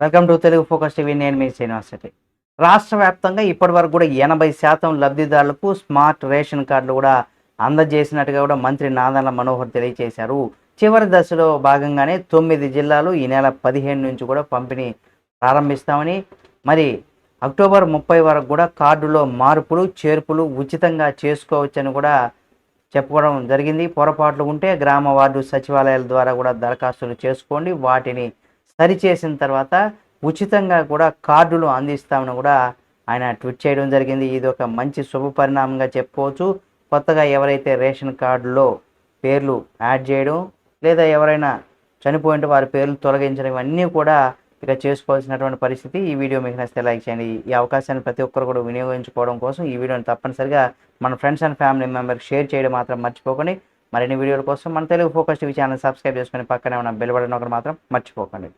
Welcome to Telugu focus TV. నేను మీ శ్రీనివాసరెడ్డి రాష్ట్ర వ్యాప్తంగా ఇప్పటి వరకు కూడా ఎనభై శాతం లబ్ధిదారులకు స్మార్ట్ రేషన్ కార్డులు కూడా అందజేసినట్టుగా కూడా మంత్రి నాదన్ల మనోహర్ తెలియజేశారు. చివరి దశలో భాగంగానే తొమ్మిది జిల్లాలు ఈ నెల పదిహేను నుంచి కూడా పంపిణీ ప్రారంభిస్తామని మరి అక్టోబర్ ముప్పై వరకు కూడా కార్డులో మార్పులు చేర్పులు ఉచితంగా చేసుకోవచ్చని కూడా చెప్పుకోవడం జరిగింది. పొరపాట్లు ఉంటే గ్రామ వార్డు సచివాలయాల ద్వారా కూడా దరఖాస్తులు చేసుకోండి. వాటిని సరిచేసిన తర్వాత ఉచితంగా కూడా కార్డులు అందిస్తామని కూడా ఆయన ట్వీట్ చేయడం జరిగింది. ఇది ఒక మంచి శుభ పరిణామంగా చెప్పుకోవచ్చు. కొత్తగా ఎవరైతే రేషన్ కార్డులో పేర్లు యాడ్ చేయడం లేదా ఎవరైనా చనిపోయిన వారి పేర్లు తొలగించడం ఇవన్నీ కూడా ఇక చేసుకోవాల్సినటువంటి పరిస్థితి. ఈ వీడియో మీకు నచ్చితే లైక్ చేయండి. ఈ అవకాశాన్ని ప్రతి ఒక్కరు కూడా వినియోగించుకోవడం కోసం ఈ వీడియోని తప్పనిసరిగా మన ఫ్రెండ్స్ అండ్ ఫ్యామిలీ మెంబర్కి షేర్ చేయడం మాత్రం మర్చిపోకండి. మరిన్ని వీడియోల కోసం మన Telugu focus TV channel subscribe చేసుకుని పక్కనే ఉన్న బెల్ బటన్ ఒకటి మాత్రం మర్చిపోకండి.